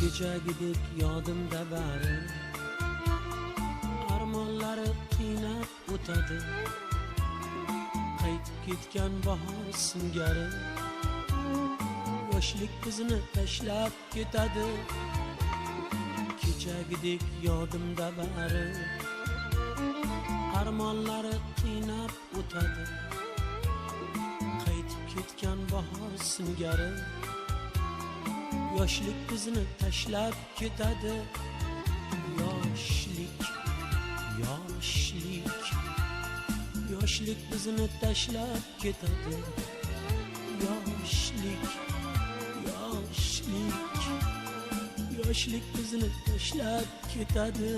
kechagidek yodimda bari. Armonlari qiynab o'tadi qaytib ketgan bahor singari yoshlik bizni tashlab ketadi kechagidek yodimda bari. Armonlari qiynab o'tadi qaytib ketgan bahor singari yoshlik bizni tashlab ketadi yoshlik yoshlik yoshlik bizni tashlab ketadi yoshlik yoshlik yoshlik bizni tashlab ketadi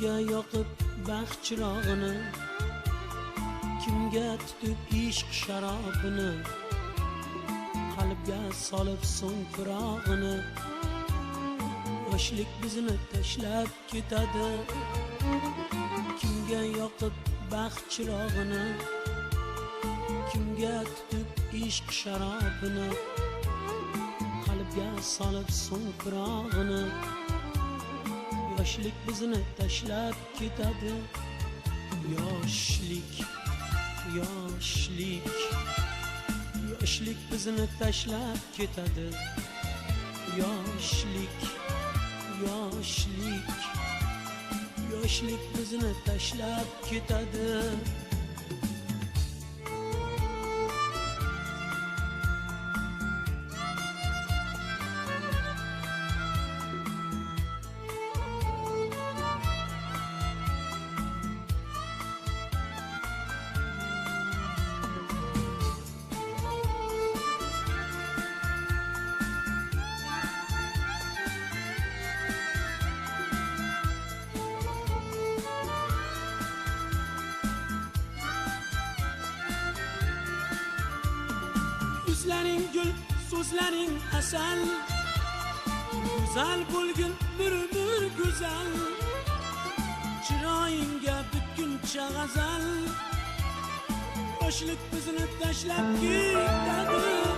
kimga yoqib baxt chirog'ini kimga tutib ishq sharobini qalbga solib so'ng firog'ini yoshlik bizni tashlab ketadi. Kimga yoqib baxt chirog'ini kimga tutib ishq sharobini qalbga solib so'ng firog'ini yoshlik bizni tashlab ketadi yoshlik yoshlik yoshlik bizni tashlab ketadi yoshlik yoshlik yoshlik bizni tashlab ketadi Yuzlaring gul, so'zlaring asal. Go'zal bo'lgin bir bir go'zal Chiroyingga bitguncha g'azal Yoshlik bizni tashlab ketadi